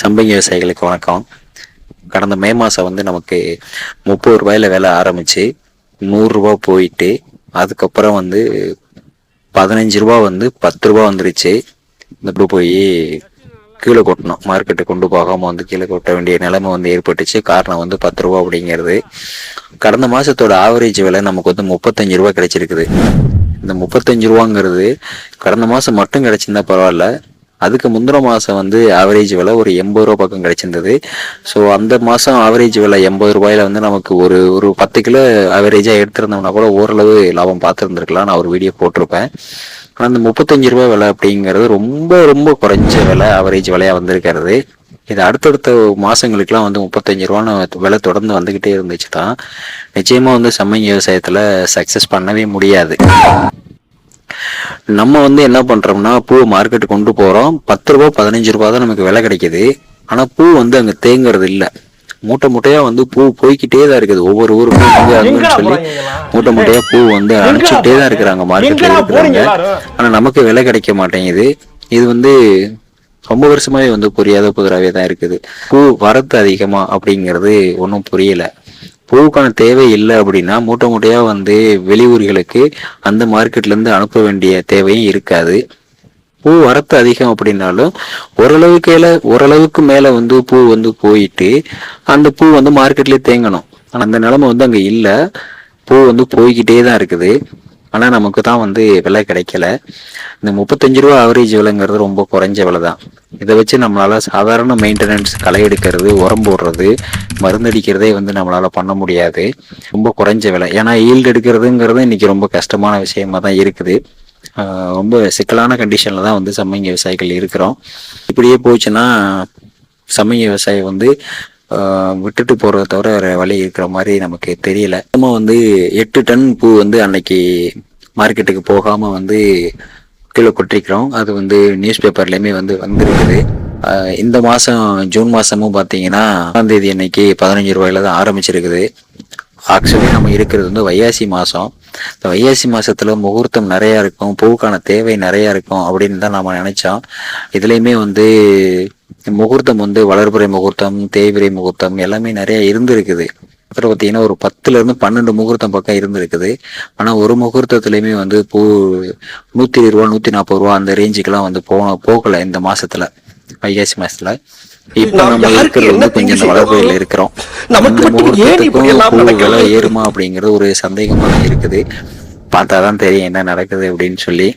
சம்பங்கி விவசாயிகளுக்கு வணக்கம். கடந்த மே மாதம் வந்து நமக்கு முப்பது ரூபாயில வேலை ஆரம்பிச்சு நூறுரூவா போயிட்டு அதுக்கப்புறம் வந்து பதினஞ்சு ரூபா வந்து பத்து ரூபா வந்துருச்சு. இப்படி போய் கீழே கொட்டணும். மார்க்கெட்டு கொண்டு போகாமல் வந்து கீழே கொட்ட வேண்டிய நிலைமை வந்து ஏற்பட்டுச்சு. காரணம் வந்து பத்து ரூபா அப்படிங்கிறது. கடந்த மாதத்தோட ஆவரேஜ் விலை நமக்கு வந்து முப்பத்தஞ்சு ரூபா கிடைச்சிருக்குது. இந்த முப்பத்தஞ்சு ரூபாங்கிறது கடந்த மாதம் மட்டும் கிடைச்சிருந்தா பரவாயில்ல. அதுக்கு முந்தின மாதம் வந்து ஆவரேஜ் விலை ஒரு எண்பது ரூபா பக்கம் கிடைச்சிருந்தது. ஸோ அந்த மாதம் ஆவரேஜ் விலை எண்பது ரூபாயில வந்து நமக்கு ஒரு ஒரு பத்து கிலோ ஆவரேஜாக எடுத்திருந்தோம்னா கூட ஓரளவு லாபம் பார்த்துருந்துருக்கலாம். நான் ஒரு வீடியோ போட்டிருப்பேன். ஆனால் அந்த முப்பத்தஞ்சு ரூபாய் விலை அப்படிங்கிறது ரொம்ப ரொம்ப குறைஞ்ச விலை ஆவரேஜ் விலையாக வந்திருக்கிறது. இது அடுத்தடுத்த மாதங்களுக்குலாம் வந்து முப்பத்தஞ்சு ரூபான்னு விலை தொடர்ந்து வந்துக்கிட்டே இருந்துச்சு தான் நிச்சயமாக வந்து சம்மங்கி விவசாயத்தில் சக்ஸஸ் பண்ணவே முடியாது. நம்ம வந்து என்ன பண்றோம்னா பூ மார்க்கெட் கொண்டு போறோம். பத்து ரூபா பதினஞ்சு ரூபா தான் நமக்கு விலை கிடைக்குது. ஆனா பூ வந்து அங்க தேங்குறது இல்ல. மூட்டை மூட்டையா வந்து பூ போய்க்கிட்டே தான் இருக்குது. ஒவ்வொரு ஊருக்கும் வந்து சொல்லி மூட்டை மூட்டையா பூ வந்து அனுப்பிச்சுட்டே தான் இருக்கிறாங்க மார்க்கெட்ல இருக்கிறாங்க ஆனா நமக்கு விலை கிடைக்க மாட்டேங்குது. இது வந்து ரொம்ப வருஷமாவே வந்து புரியாத புதிராவே தான் இருக்குது. பூ வரத்து அதிகமா அப்படிங்கிறது ஒன்றும் புரியல. பூவுக்கான தேவை இல்லை அப்படின்னா மூட்டை மூட்டையாக வந்து வெளியூர்களுக்கு அந்த மார்க்கெட்லேருந்து அனுப்ப வேண்டிய தேவையும் இருக்காது. பூ வரத்து அதிகம் அப்படின்னாலும் ஓரளவுக்கு மேல ஓரளவுக்கு மேலே வந்து பூ வந்து போயிட்டு அந்த பூ வந்து மார்க்கெட்லேயே தேங்கணும். ஆனால் அந்த நிலமை வந்து அங்கே இல்லை. பூ வந்து போய்கிட்டே தான் இருக்குது. ஆனால் நமக்கு தான் வந்து விலை கிடைக்கல. இந்த முப்பத்தஞ்சு ரூபா ஆவரேஜ் விலைங்கிறது ரொம்ப குறைஞ்ச விலை தான் இதை வச்சு நம்மளால் சாதாரண மெயின்டெனன்ஸ் களை எடுக்கிறது உரம் போடுறது மருந்தடிக்கிறதே வந்து நம்மளால் பண்ண முடியாது. ரொம்ப குறைஞ்ச விலை. ஏன்னா ஈல்டு எடுக்கிறதுங்கிறது இன்னைக்கு ரொம்ப கஷ்டமான விஷயமா தான் இருக்குது ரொம்ப சிக்கலான கண்டிஷனில் தான் வந்து சம்மங்க விவசாயிகள் இருக்கிறோம். இப்படியே போச்சுன்னா சம்மங்கி விவசாயம் வந்து விட்டுட்டு போகிறத தவிர வழி இருக்கிற மாதிரி நமக்கு தெரியல. நம்ம வந்து எட்டு டன் பூ வந்து அன்னைக்கு மார்க்கெட்டுக்கு போகாமல் வந்து கீழே கொட்டிருக்கிறோம். அது வந்து நியூஸ் பேப்பர்லேயுமே வந்து வந்திருக்குது. இந்த மாதம் ஜூன் மாதமும் பார்த்தீங்கன்னா ஒன்றாம் தேதி அன்னைக்கு பதினஞ்சு ரூபாயில தான் ஆரம்பிச்சிருக்குது. ஆக்சுவலி நம்ம இருக்கிறது வந்து வையாசி மாதம் இந்த வையாசி மாதத்தில் முகூர்த்தம் நிறையா இருக்கும். பூவுக்கான தேவை நிறையா இருக்கும் அப்படின்னு தான் நாம் நினைச்சோம். இதுலேயுமே வந்து முகூர்த்தம் வந்து வளர்புரை முகூர்த்தம் தேய்பிறை முகூர்த்தம் எல்லாமே நிறைய இருந்திருக்குது. அதில் பார்த்தீங்கன்னா ஒரு பத்துல இருந்து பன்னெண்டு முகூர்த்தம் பக்கம் இருந்திருக்குது. ஆனா ஒரு முகூர்த்தத்துலயுமே வந்து பூ நூத்தி இருபது ரூபா நூத்தி நாற்பது ரூபா அந்த ரேஞ்சுக்கெல்லாம் வந்து போன போகல இந்த மாசத்துல. வைகாசி மாசத்துல. இப்ப நாம் நம்ம இருக்கிறது வந்து கொஞ்சம் இந்த? இருக்கிறோம் பூ? ஏறுமா அப்படிங்கிறது ஒரு சந்தேகமா இருக்குது. பார்த்தாதான் தெரியும் என்ன நடக்குது அப்படின்னு சொல்லி.